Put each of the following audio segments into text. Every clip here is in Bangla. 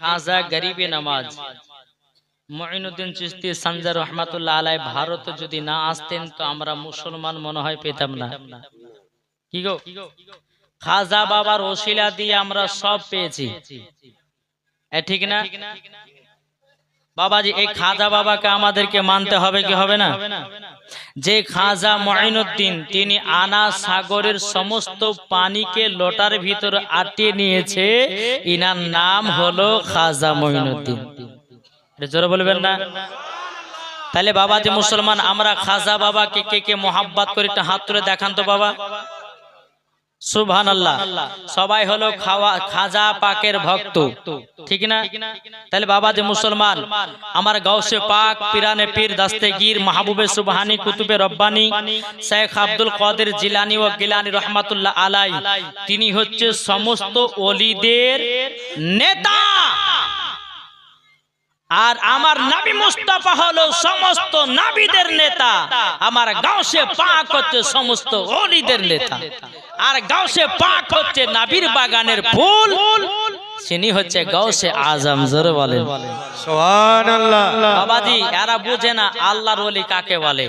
খাজা গরিবে নামাজ। মঈনুদ্দিন চিস্তি সঞ্জা রহমাতুল্লাহ আলাই ভারত যদি না আসতেন তো আমরা মুসলমান মনে হয় পেতাম না। কি গো? খাজা বাবার ওসিলা দিয়ে আমরা সব পেয়েছি। ঠিক না? বাবাজি এই খাজা বাবাকে আমাদেরকে মানতে হবে কি হবে না? যে খাজা মঈনুদ্দিন তিনি আনা সাগরের সমস্ত পানিকে লোটার ভিতর আটিয়ে নিয়েছে। ইনার নাম হলো খাজা মঈনুদ্দিন। এটা জোরে বলবেন না? তাহলে বাবা যে মুসলমান আমরা খাজা বাবাকে কে কে মোহাব্বত করে একটা হাত তুলে দেখান তো বাবা। সুবহান আল্লাহ সবাই হলো খাওয়া খাজা পাকের ভক্ত। ঠিক না? তাহলে বাবা যে মুসলমান, আমার গাউসে পাক পিরানে পীর দাস্তেগীর মাহবুবে সুবহানি কুতুবে রব্বানি, শেখ আব্দুল কদের জিলানি ও গিলানি রহমাতুল্লাহ আলাই, তিনি হচ্ছে সমস্ত অলিদের নেতা। আর আমার নাবি মুস্তাফা হলো সমস্ত নাবিদের নেতা। আমার গাউসে পাক হচ্ছে সমস্ত অলিদের নেতা। আর গাউসে পাক হচ্ছে নাবির বাগানের ফুল। তিনি হচ্ছে গাউসে আজম জোরে সুবহানাল্লাহ। বাবাজি এরা বুঝে না আল্লাহর ওলি কাকে বলে?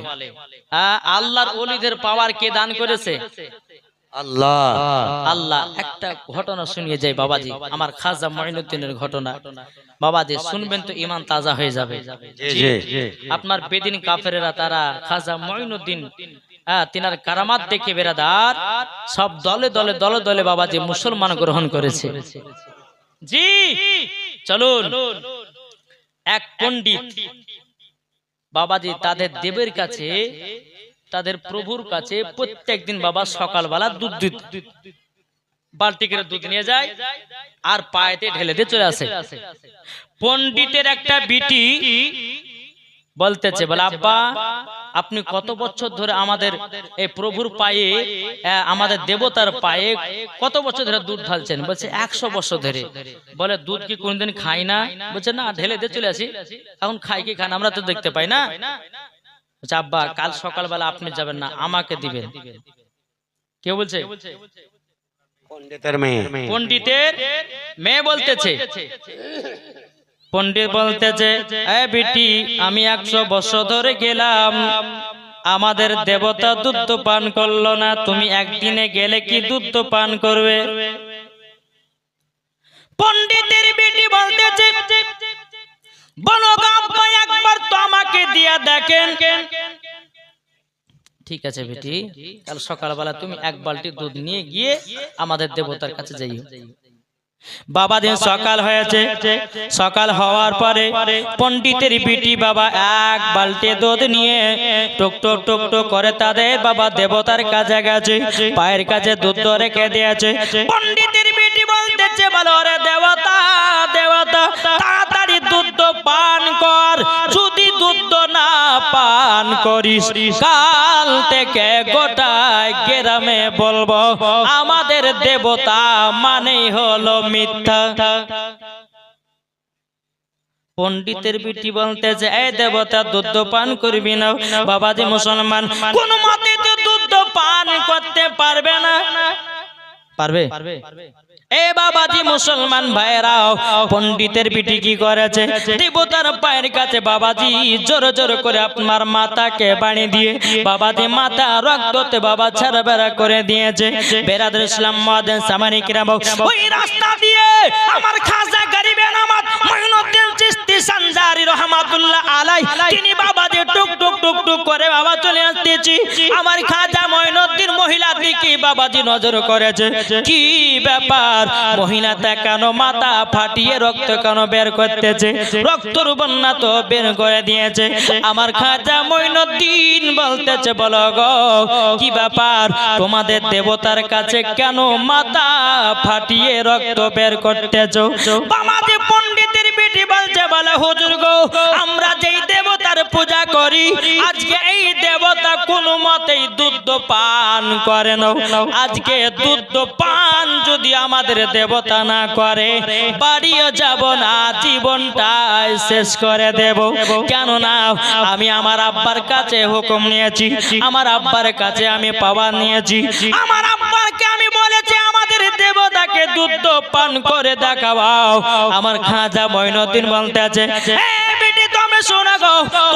হ্যাঁ, আল্লাহর ওলিদের পাওয়ার কে দান করেছে? আল্লাহ। আল্লাহ একটা ঘটনা শুনিয়ে যায় বাবাজি। আমার খাজা মঈনুদ্দিনের ঘটনা। বাবাজি শুনবেন তো ইমান তাজা হয়ে যাবে। আপনার বেদিন কাফেরেরা তারা খাজা মঈনুদ্দিন হ্যাঁ তিনার কারামাত দেখে বেরাদার সব দলে দলে দলে দলে বাবাজি মুসলমান গ্রহণ করেছে। জি চলুন। এক পণ্ডিত বাবাজি তাদের দেবের কাছে তাদের প্রভুর কাছে প্রত্যেকদিন বাবা সকালবেলা দুধ দুধ বালতি করে দুধ নিয়ে যায় আর পায়েতে ঢেলে দিয়ে চলে আসে। পণ্ডিতের একটা বিটি বলতেছে বলে আব্বা আপনি কত বছর ধরে আমাদের এই প্রভুর পায়ে আমাদের দেবতার পায়ে কত বছর ধরে দুধ ঢালছেন? বলছে একশো বছর ধরে। বলে দুধ কি কোনদিন খাই না? বলছে না ঢেলে দিয়ে চলে আসি এখন খাই কি খান আমরা তো দেখতে পাই না। আব্বা কাল সকালবেলা আপনি যাবেন না আমাকে দিবেন। কে বলছে? পণ্ডিতের মেয়ে। বলতেছে। পণ্ডিত বলতেছে এ বিটি আমি একশো বছর ধরে গেলাম। আমাদের দেবতা দুধ পান করল না তুমি একদিনে গেলে কি দুধ পান করবে? পণ্ডিতের দিয়া দেখেন। ঠিক আছে বেটি কাল সকালবেলা তুমি এক বালতি দুধ নিয়ে গিয়ে আমাদের দেবতার কাছে যাইও। বাবা দিন সকাল হয়েছে। সকাল হওয়ার পরে পণ্ডিতের বিটি বাবা এক বালতি দুধ নিয়ে টুক টুক টুক টুক করে তাদের বাবা দেবতার কাছে গেছে। পায়ের কাছে দুধ রেখে দিয়েছে। পণ্ডিতের বিটি বলতেছে বলো রে দেবতা দেবতা করিস। কাল থেকে গোটায় গ্রামে বলব আমাদের দেবতা মানেই হলো মিথ্যা। পণ্ডিতের বিটি বলতে যে এই দেবতা দুধ পান করবি না বাবাজি মুসলমান। কোন মতে তো দুধ পান করতে পারবে না? পারবে? পারবে। মুসলমান ভাইরাও পণ্ডিতের পিটি কি করেছে? দেবতার পায়ের কাছে বাবাজি জোর জোর করে আপনার মাথাকে বাড়ি দিয়ে, বাবাজি মাথা রক্ততে বাবা ছাড়া বেড়া করে দিয়েছে। বেরাদুল ইসলাম মাদেন সামানিকরা ওই রাস্তা দিয়ে আমার খাজা গরিবে নামাজ মঈনুদ্দিন চিশতি সানজারি রহমাতুল্লাহ আলাই তিনি বাবাজি টুক টুক টুক টুক করে বাবা চলে আসতেছি। আমার খাজা মঈনুদ্দিন মহিলা দিকে বাবাজি নজর করেছে। কি ব্যাপার? মহিলাটা কেন মাথা ফাটিয়ে রক্ত কেন বের করতেছে? রক্তর বন্যা তো বের করে দিয়েছে। আমার খাজা মঈনুদ্দিন বলতেছে, বলো গো, কি ব্যাপার? তোমাদের দেবতার কাছে কেন মাথা ফাটিয়ে রক্ত বের করতেছো? বাবাজি আমরা যেই দেবতার পূজা করি, আজকে এই দেবতা কোনো মতেই দুধ পান করে না। আজকে দুধ পান যদি আমাদের দেবতা না করে বাড়িও যাব না, জীবনটাই শেষ করে দেব। কেন না আমি আমার আব্বার কাছে হুকুম নিয়েছি, আমার আব্বার কাছে আমি পাওয়া নিয়েছি। আমার আব্বাকে আমি বলেছি, আমাদের দেবতাকে দুধ পান করে দেখাও। আমার খাজা মইনুদ্দিন বলতেছে, "এই বেটি তুমি শোনো গো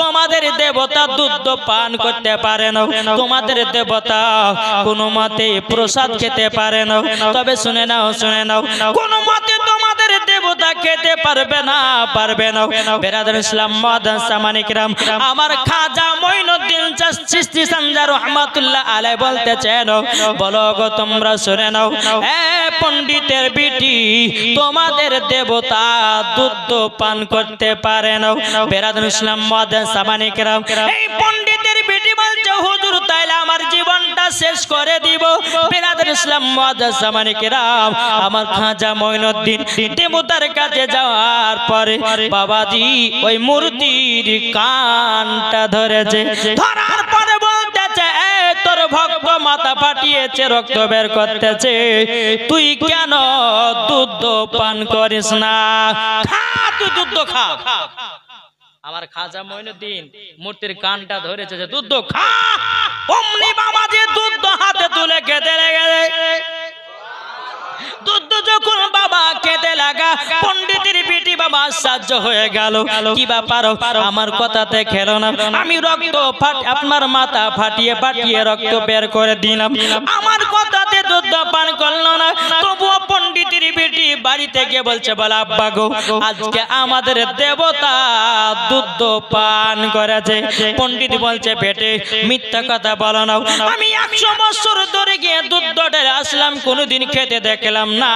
তোমাদের দেবতা দুধ পান করতে পারে না। তোমাদের দেবতা কোনো মতে প্রসাদ খেতে পারে না। তবে শুনে নাও শুনে নাও। কোনো মতে খেতে পারবে না পারবে না। বেরাদার ইসলাম মাদান সামানিকরাম আমার খাজা মঈনুদ্দিন চিশতি সানজা রহমাতুল্লাহ আলাই বলতেছেন, বলো গো তোমরা শুনে নাও, এ পণ্ডিতের বিটি, তোমাদের দেবতা দুধ পান করতে পারে না। বেরাদার ইসলাম মাদান সামানিকরাম এই পণ্ডিতের শেষ করে দিব। বেরাদার ইসলাম মাদান সামানিকরাম আমার খাজা মঈনুদ্দিন দেবতার কাছে যাওয়ার পরে বাবাজি ওই মূর্তির কানটা ধরেছে। ধরার পরে বলতেছে "এ, তোর ভক্ত মাথা ফাটিয়েছে রক্ত বের করতেছে। তুই কেন দুধ পান করিস না? খা তুই দুধ খা। আমার খাজা মঈনুদ্দিন মূর্তির কানটা ধরেছে যে দুধ খা। অমনি দুধ হাতে তুলে খেতে লেগে দুধ যখন বাবা খেতে লাগা পন্ডিতের পিটি বাবা সাহায্য হয়ে গেল। কি ব্যাপার? আমার কথাতে খেলো না। আমি রক্ত ফাট আপনার মাথা ফাটিয়ে ফাটিয়ে রক্ত বের করে দিলাম। আমার কথাতে দুধ পান করল না। তবুও পণ্ডিতের বেটি বাড়ি থেকে বলছে, বলে আব্বা গো, আজকে আমাদের দেবতা দুধ পান করেছে। পণ্ডিত বলছে, বেটে, মিথ্যা কথা বলো না। আমি একশো বছর ধরে গিয়ে দুধ ঢেলে আসলাম, কোনোদিন খেতে দেখলাম না।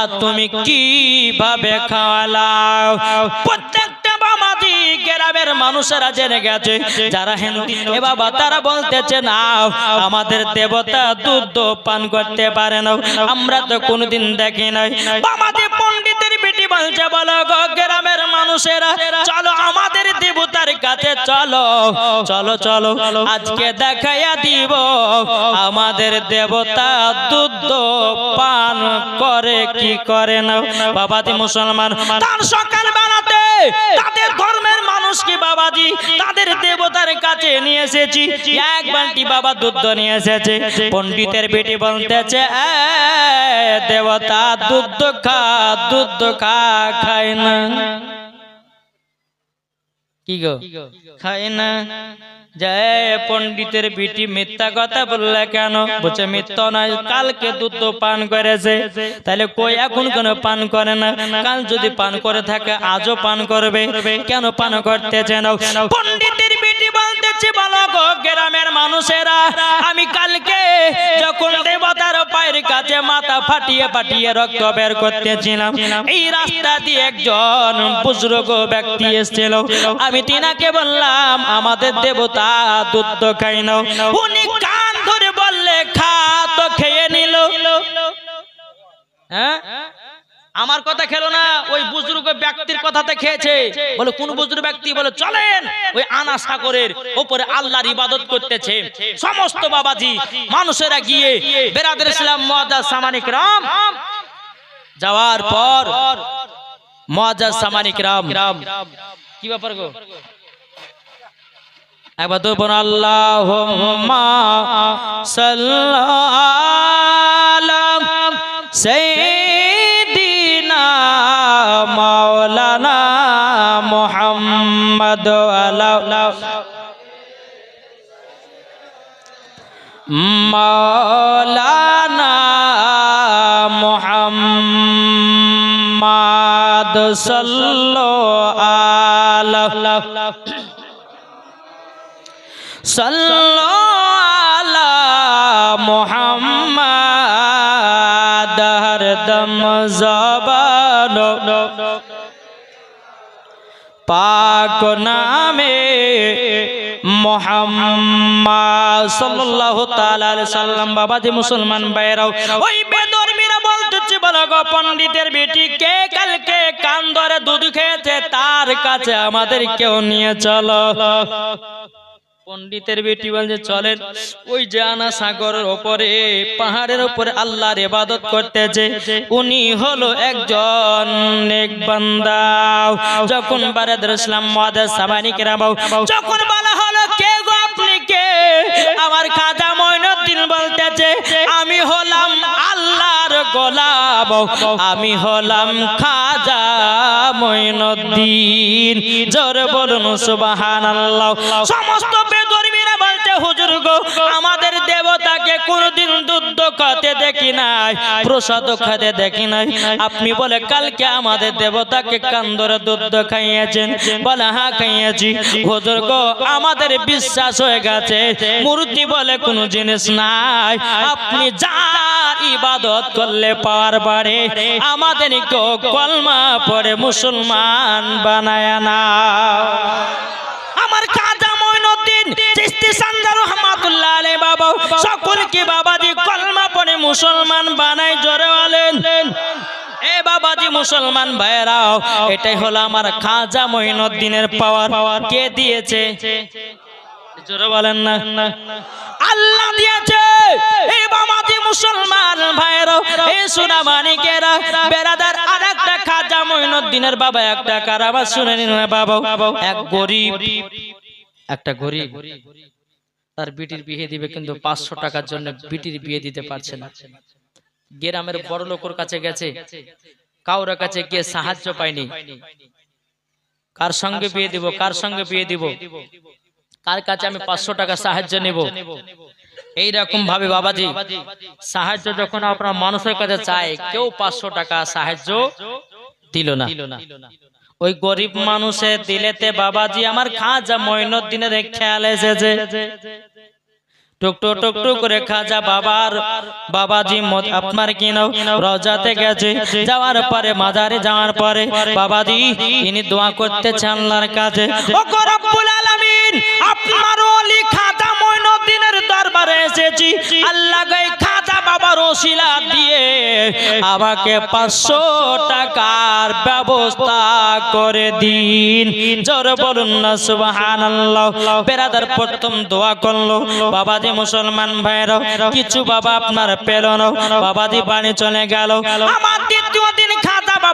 আর তুমি কীভাবে খাওয়ালাও? প্রত্যেকটা বামাজি গ্রামের মানুষেরা জেনে গেছে, যারা হিন্দু। এ বাবা, তারা বলতেছে, না, আমাদের দেবতা দুধ পান করতে পারে না। আমরা তো দেখি নাই। বেটি বলছে, বলো গ্রামের মানুষেরা, চলো আমাদের দেবতার কাছে চলো চলো চলো, আজকে দেখাইয়া দিব। আমাদের দেবতা দুধ পান করে, কি করে না? বাবাজি মুসলমান সকাল বেলাতে তাদের জি বাবাজি? তাদের দেবতার কাছে নিয়ে এসেছি। এক বালতি বাবা দুধ নিয়ে এসেছে। পণ্ডিতের বেটি বলতেছে "এ, দেবতা দুধ খা দুধ খা খায় না। কি গো? খায় না। জয় পণ্ডিতের বিটি মিথ্যা কথা বললে কেন? বলছে, মিথ্যা নয়, কালকে দুধ পান করেছে। তাহলে কই এখন কেন পান করে না? কাল যদি পান করে থাকে, আজও পান করবে। কেন পান করতে চেন পণ্ডিতের বিটি বলতেছে বলো গো গ্রামের মানুষেরা। আমি কালকে যখন দেবতার পায়ের কাছে মাথা ফাটিয়ে ফাটিয়ে রক্ত বের করতেছিলাম, এই রাস্তা দিয়ে একজন বুজুর্গ ব্যক্তি এসেছিল। আমি তিনাকে বললাম, আমাদের দেবতা দুধ খাই না উনি কান ধরে বললে, খা, তো খেয়ে নিল। হ্যাঁ? আমার কথা খেলো না, ওই বুজুর্গ ব্যক্তির কথাতে খেয়েছে। বলে, কোন বুজুর্গ ব্যক্তি? বলে, চলেন, ওই আনা সাগরের উপরে আল্লাহর ইবাদত করতেছে। সমস্ত বাবাজি, মানুষেরা গিয়ে বেরাদের ইসলাম মজা সামানিক রাম যাওয়ার পর মজা সামানিক রাম কি ব্যাপার গো? একবার তো বোন আল্লাহ সাল্লাম সৈদিনা মোহাম্মদ সাল্লাল্লাহু আলা صلوا على محمد هر دم زبان পাক নামে মোহাম্মদ সাল্লাল্লাহু তাআলা আলাইহি সাল্লাম বাবাজি মুসলমান ভাইরাও ওই বেদর্মীরা বলতেছে বলো গো পণ্ডিতের বেটি, কে কালকে কান ধরে দুধ খেয়েছে? তার কাছে আমাদের কেউ নিয়ে চলো। পণ্ডিতের বেটি বলছে, চলেন। ওই যে আনা সাগরের ওপরে, পাহাড়ের ওপরে আল্লাহর ইবাদত করতেছে। উনি হলো একজন নেক বান্দা। যখন বারাদার ইসলাম মাদার সাবানি কেরামাও যখন বলা হলো গোলাম আমি হলাম খাজা মঈনুদ্দিন জোরে বলুন সুবহানাল্লাহ। সমস্ত বেদর্মীরা বলছে হুজুর গো আমার কোনদিন দুধ খাতে দেখি নাই, প্রসাদ খাতে দেখি নাই। আপনি বলে, কালকে আমাদের দেবতাকে কান্দরে দুধ খাইয়েছেন। বলে হ্যাঁ খাইয়েছি। হুজুর গো, আমাদের বিশ্বাস হয়ে গেছে। মূর্তি বলে, কোনো জিনিস নাই। আপনি যার ইবাদত করলে পাওয়ার বাড়ে। আমাদের কেউ কলমা পরে মুসলমান বানায় না। আমার সান্দার রহমাতুল্লাহ আলাইহি বাবা, সকলকে বাবাজি, কলমা পড়ে মুসলমান বানাই, জোরে বলেন। এ বাবাজি, মুসলমান ভাইরাও এটাই হলো আমার খাজা মঈনুদ্দিনের পাওয়ার কে দিয়েছে? জোরে বলেন না। আল্লাহ দিয়েছে। এই বাবাজি, মুসলমান ভাইরাও এই সোনা মানিকেরা, বেরাদার আরেকটা খাজা মঈনুদ্দিনের বাবা, একটা কারাবাস, শুনে নিন বাবা? এক গরিব, একটা গরিব। তার বিটির বিয়ে দিবে কিন্তু পাঁচশো টাকার জন্য বিটির বিয়ে দিতে পারছে না। গ্রামের বড় লোকের কাছে গেছে কাউর কাছে গিয়ে সাহায্য পায়নি। কার সঙ্গে বিয়ে দিব, কার সঙ্গে বিয়ে দিব? কার কাছে আমি পাঁচশো টাকা সাহায্য নেব? এইরকম ভাবে বাবাজি, সাহায্য যখন আপনার মানুষের কাছে চায়, কেউ পাঁচশো টাকা সাহায্য দিল না। ওই গরিব মানুষের দিলেতে বাবাজি, আমার খাজা মঈনুদ্দিনের খেয়াল এসেছে। টুকটু টুকটু করে খাজা বাবার বাবাজি মত- আপনার কি নাও? রজাতে গেছে। যাওয়ার পরে, মাজারে যাওয়ার পরে বাবাজি, ইনি দোয়া করতে আল্লাহর কাছে। ও রব্বুল আলামিন আপনার ওলি খাজা মঈনুদ্দিনের দরবারে এসেছি। আল্লাহ বাবার ওসিলা দিয়ে আমাকে পাঁচশো টাকার ব্যবস্থা করে দিন। জোর বলুন না সুবাহান বেরাদার প্রথম দোয়া করল, বাবাজি মুসলমান ভাইরা কিছু বাবা আপনার পেল না বাবাজি পানি চলে গেল। আমার দ্বিতীয়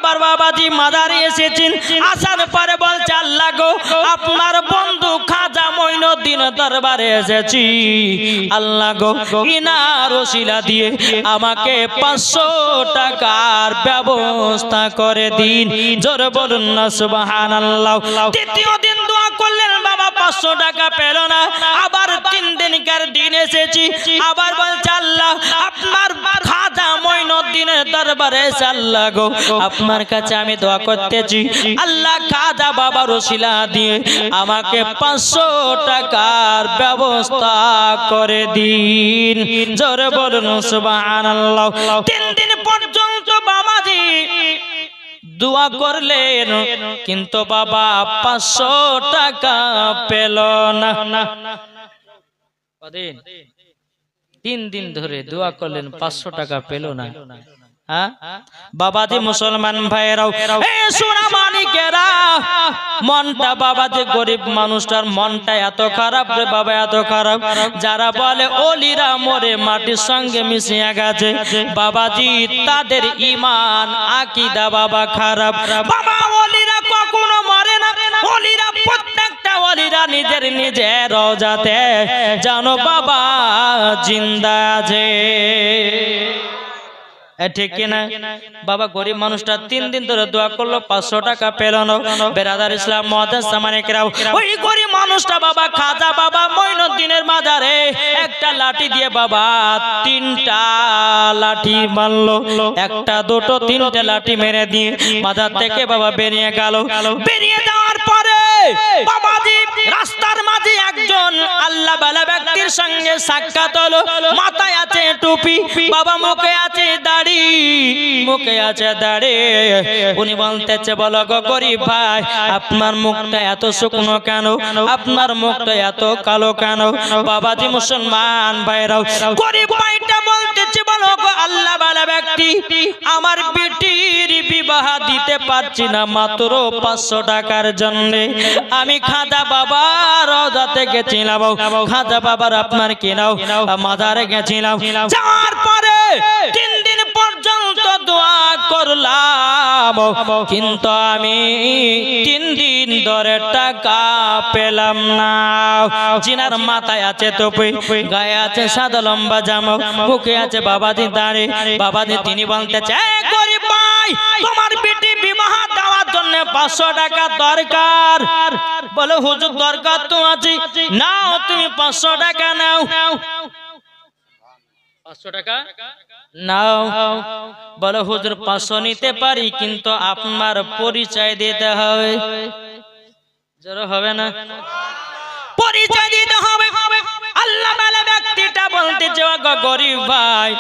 বাবার বাবাজি মাদারে এসেছেন। আসার পরে বলছে, আল্লাহ গো, আপনার বন্ধু খাজা মঈনুদ্দিন দরবারে এসেছি। আল্লাহ গো, ইনার ওসিলা দিয়ে আমাকে পাঁচশো টাকার ব্যবস্থা করে দিন। জোর বলুন না সুবাহান আল্লাহ তৃতীয় দিন দোয়া করলেন, বাবা, পাঁচশো টাকা পেল না। আবার তিন দিনকার দিন এসেছি। আবার বলছে, আল্লাহ মঈনুদ্দিনের দরবারে আল্লাহ গো, আপনার কাছে আমি দোয়া করতেছি। আল্লাহ খাজা বাবা রসিলা দিয়ে আমাকে পাঁচশো টাকার ব্যবস্থা করে দিন। জোরে বলুন, সুবহানাল্লাহ। তিন দিন পর্যন্ত বাবাজি দোয়া করলেন, কিন্তু বাবা পাঁচশো টাকা পেল না। কদিন? তিন দিন ধরে দোয়া করলেন পাঁচশো টাকা পেল না। হ্যাঁ? বাবাজি মুসলমান ভাইয়েরাও সোনা মানিকেরা মনটা বাবাজি গরিব মানুষটার মনটা এত খারাপ রে বাবা এত খারাপ। যারা বলে অলিরা মরে মাটির সঙ্গে মিশিয়ে গেছে বাবাজি তাদের ইমান আকিদা বাবা খারাপ। বাবা প্রত্যেকটা নিজের নিজের রোজাতে জানো বাবা, জিন্দা আছে। ঠিক কিনা বাবা, গরিব মানুষটা তিন দিন ধরে দোয়া করল, পাঁচশো টাকা পেল না। ইসলাম ওই গরিব মানুষটা বাবা, খাজা বাবা, মঈনুদ্দিনের মাজারে একটা লাঠি দিয়ে বাবা, তিনটা লাঠি মারলো। একটা, দুটো, তিনটে লাঠি মেরে দিয়ে মাজার থেকে বাবা বেরিয়ে গেল। বেরিয়ে যাওয়ার পরে রাস্তার মাঝে একজন আল্লাহ বালা ব্যক্তির সঙ্গে সাক্ষাৎ হলো। মাথায় আছে টুপি, বাবা মুখে আছে দাড়ি, মুখে আছে দাড়ি। উনি বলতেছে, বলো গো গরিব ভাই, আপনার মুখটা এত শুকনো কেন? আপনার মুখটা এত কালো কেন? বাবাজি মুসলমান ভাইরাও, গরিব ভাইটা বলতেছে বলো আল্লাহ বালা ব্যক্তি। আমার বেটির বিবাহ দিতে পারছি না মাত্র পাঁচশো টাকার জন্য। আমি খাদা বাবার রজাতে গেছিলাম খাদা বাবার আপনার কিনাও মাদারে গেছিলাম। যাওয়ার পরে তিন করলাম। কিন্তু আমি তিন দিন ধরে টাকা পেলাম না। জিনার মাথায় আছে টুপি, গায়ে আছে সাদা লম্বা জামা মুখে আছে বাবাজি দাঁড়ে। বাবাজি তিনি বলতে গরিব ভাই, তোমার বেটি বিবাহ দেওয়ার জন্য পাঁচশো টাকা দরকার। বলে, হুজুর, দরকার তো আছে। নাও, তুমি পাঁচশো টাকা নাও। পাঁচশো টাকা? নাও। বলে হুজুর পাঁচশো নিতে পারি কিন্তু আপনার পরিচয় দিতে হবে। জোর হবে না? পরিচয় দিতে হবে। আল্লাহ ব্যক্তিটা বলতে চাও গরিব ভাই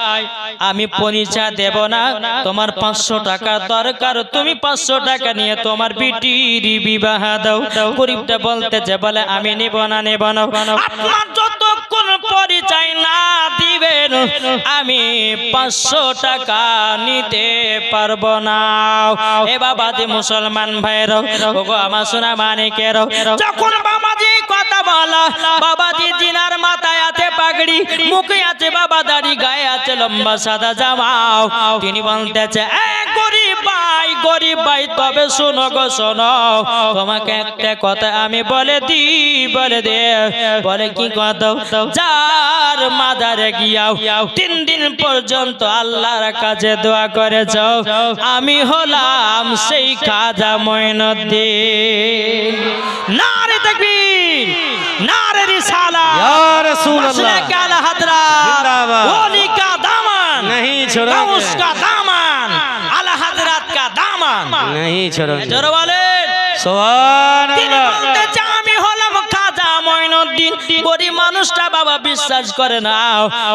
আমি পরিচয় দেব না। তোমার পাঁচশো টাকা দরকার তুমি পাঁচশো টাকা নিয়ে তোমার বিটির বিবাহ দাও। গরিবটা বলতে যে বলে আমি নেব না। নেব না। আপনার যতক্ষণ পরিচয় না দিবেন, আমি পাঁচশো টাকা নিতে পারব না। এ বাবা বাবাজি মুসলমান ভাইয়ের ওগো আমার সোনা মানিকের যখন বাবাজি কথা বলা, বাবাজি জিনার মাথায় আছে পাগড়ি, মুখে আছে বাবা দাড়ি, গায়ে আছে লম্বা সাদা জামাও তিনি বলতেছে ভাই তবে শোনো গো শোনো তোমাকে একটা কথা আমি বলে দি বলে দে বলে কি কথা যার মাদারে গিয়াও তিন দিন পর্যন্ত আল্লাহর কাছে দোয়া করেছ আমি হলাম সেই খাজা মঈনুদ্দিন নারে তাকবীর নারে রিসালা ইয়া রাসূলুল্লাহ। মসলে কালা হাদরা জিন্দাবাদ। ওলি কা দামান नहीं छोड़ोगे গাউস চরণ জোরে বলেন। মানুষটা বাবা বিশ্বাস করে না।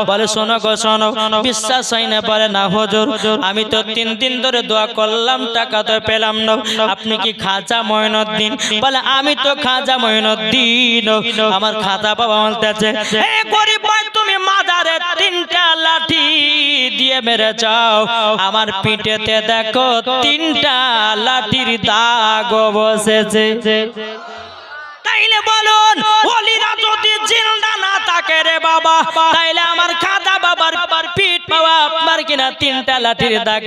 বলে, শোনো গো, শোনো, বিশ্বাস হয় না। বলে, না, হুজুর, আমি তো তিন দিন ধরে দোয়া করলাম, টাকা তো পেলাম না। আপনি কি খাজা মঈনুদ্দিন? বলে, আমি তো খাজা মঈনুদ্দিন। আমার খাজা বাবা বলতেছে, এ গরিব ভাই, তুমি মাজারে তিনটা লাঠি দিয়ে মেরে যাও আমার পিঠেতে দেখো, তিনটা লাঠির দাগ বসেছে। তাইলে বলুন ওলিরা যদি জিন্দা না থাকে রে বাবা, তাইলে আমার খাদা বাবার পিঠ বাবা আপনার কিনা তিনটা লাঠির দাগ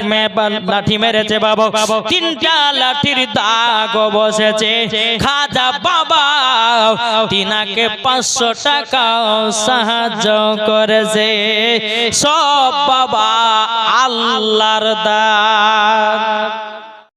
লাঠি মেরেছে বাবা। তিনটা লাঠির দাগ বসেছে। খাজা বাবা, তিনাকে পাঁচশো টাকা সাহায্য করেছে। সব বাবা আল্লাহর দা